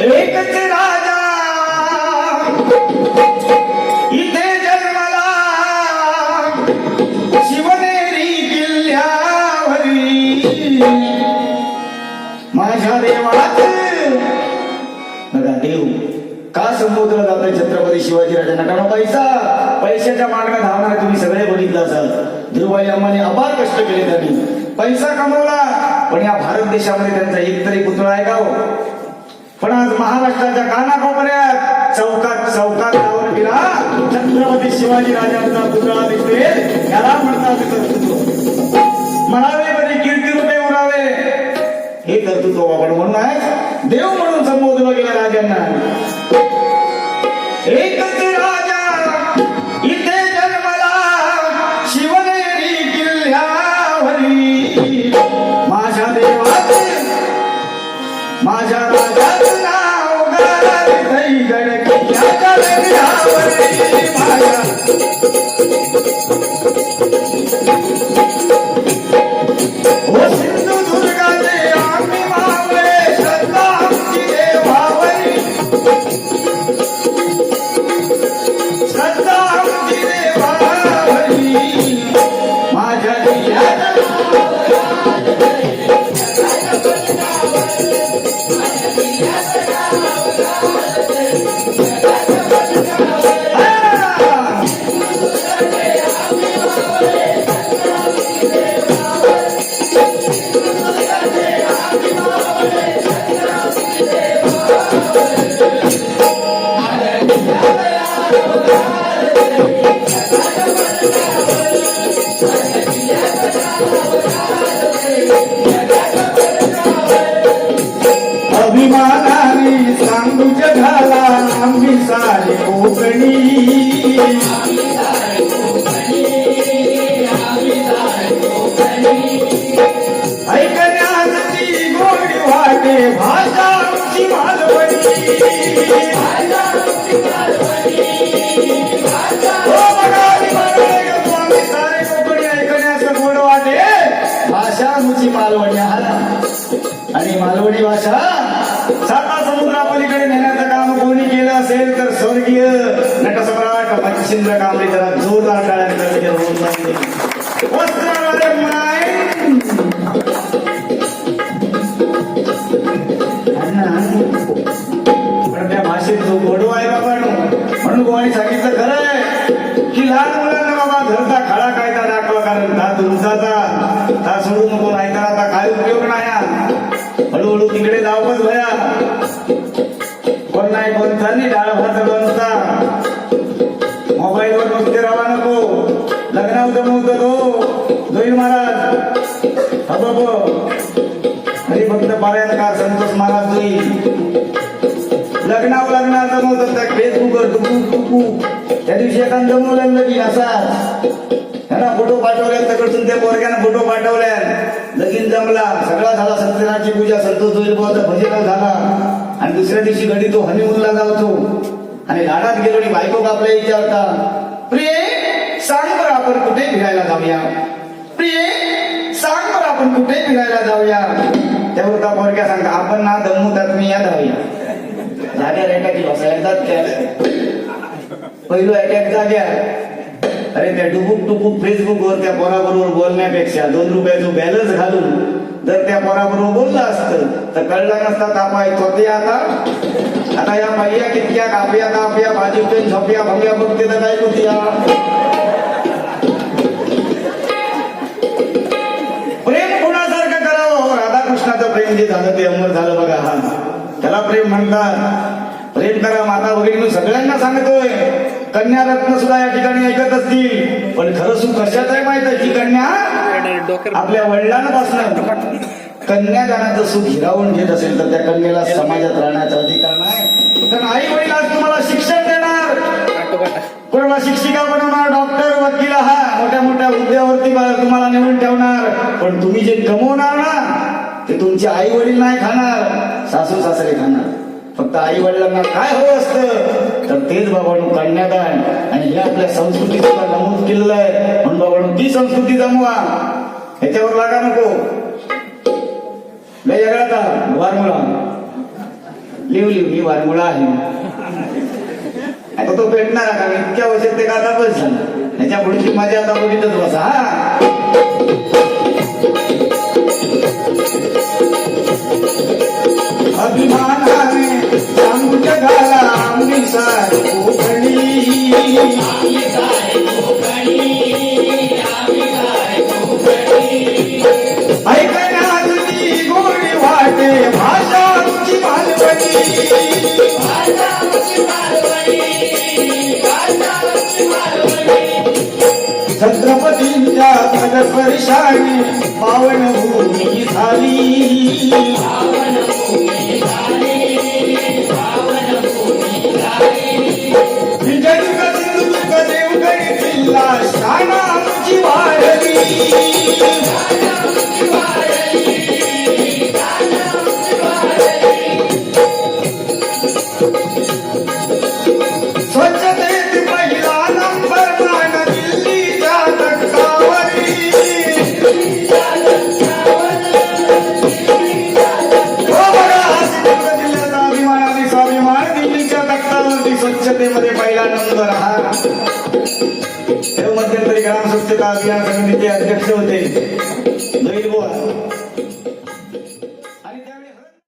एकच राजा देव का संबोधलं जातं छत्रपती शिवाजी राजांना? कारण पैसा पैशाच्या मार्गाने धावणारे तुम्ही सगळे बघितलं असाल. ध्रुवाई अम्माने अपार कष्ट केले त्यांनी. पैसा कमवला पण या भारत देशामध्ये त्यांचा एक तरी पुतळा आहे का हो? पण आज महाराष्ट्राच्या कानाकोपऱ्यात चौकात चौकात लावून गेला छत्रपती शिवाजी राजांचा पुतळा दिसते याला म्हणतात म्हणावे हे कर्तृत्व म्हणून आहे देव म्हणून संबोधलं गेलं राजांना. एकच राजा इथे जन्मला शिवनेरी किल्ल्यावरी. माझ्या देवाचे माझ्या राजाचं नाव माझ्या अभिमानाने सांगू जगाला आम्ही सारे कोकणी. गोडी वाटे भाषा आमची मालवणी. आणि मालवणी भाषा साता समुद्रापलीकडे नेण्याचं काम कोणी केलं असेल तर स्वर्गीय नटसम्राट मच्छिंद्र कांबळे जरा जोरदार टाळ्यांचा लग्नाव जमवतो तो. जोईल महाराज. हबब हरी भक्त पारायणकार संतोष महाराज जोईल लग्नावर लग्नात जमवतात त्या फेसबुकवर टुकू टुकू त्या दिवशी एका जमवलं लगी असा. त्यांना फोटो पाठवल्या तिकडसून त्या पोरग्यानं फोटो पाठवल्या लगीन जमला. सगळा झाला सत्यनारायणची पूजा. संतोष जोईल बुवाचा भजन झाला. आणि दुसऱ्या दिवशी घडी तो हनीमूनला जातो आणि लाडात गेलो आणि बायको कापल्या विचारता प्रिय सांग बरं आपण कुठे फिरायला जाऊया? प्रिये सांग बरं आपण कुठे फिरायला जाऊया? त्यावर का पोरक्या सांगता आपण ना दमू मी या जाऊया जाग्या रेटा की भाषा एकदाच त्या. पहिलं अटॅक जाग्या. अरे त्या डुबुक टुबुक फेसबुक वर त्या पोराबरोबर बोलण्यापेक्षा दोन रुपयाचं बॅलन्स घालून जर त्या पोराबरोबर बोललं असतं तर कळला नसता तापाय तो आता. आता या पहिल्या कितक्या कापया कापया भाजी पेन झोपया भंग्या बघते तर काय होती या प्रेम कोणासारखं करावं? हो, राधाकृष्णाचं प्रेम जे झालं ते अमर झालं बघा. हा त्याला प्रेम म्हणतात. प्रेम करा माता भगिनी सगळ्यांना सांगतोय. कन्या रत्न सुद्धा या ठिकाणी ऐकत असतील. पण खरं सुख कशाच आहे माहीत आहे की कन्या? आपल्या वडिलांपासून. कन्यादानाचं सुख हिरावून घेत असेल तर त्या कन्याला समाजात राहण्याचा अधिकार नाही. कारण आई वडील आज तुम्हाला शिक्षण देणार. कोणाला शिक्षिका बनवणार? डॉक्टर वकील आहात. मोठ्या मोठ्या हुद्द्यावरती बा- तुम्हाला नेऊन ठेवणार. पण तुम्ही जे कमवणार ना ते तुमचे आई वडील नाही खाणार सासू सासरे खाणार. फक्त आई वडिलांना काय हवं असतं तर तेच बाबांनो कन्यादान. आणि हे आपल्या संस्कृती सुद्धा नमूद केलेलं आहे. म्हणून बाबांनो ती संस्कृती जमवा. ह्याच्यावर लागा नको. लय वेगळा वारमुळा. लिव लिव मी वारमुळा आहे. आता तो भेटणार का इतक्या वर्षात ते का बस झालं. ह्याच्या पुढची मजा आता बघितच बसा हा. अभिमानाने सांगू जगाला आम्ही कोकणी. गोडी वाटे भाषा आमची मालवणी. छत्रपतींच्या पावन भूमी झाली. जिल्हा सिंधुदुर्ग आमची वाढली. तक्तावरती स्वच्छतेमध्ये पहिला नंबर हा. तेव्हा मध्यंतरी ग्राम स्वच्छता अभियान समितीचे अध्यक्ष होते. ललित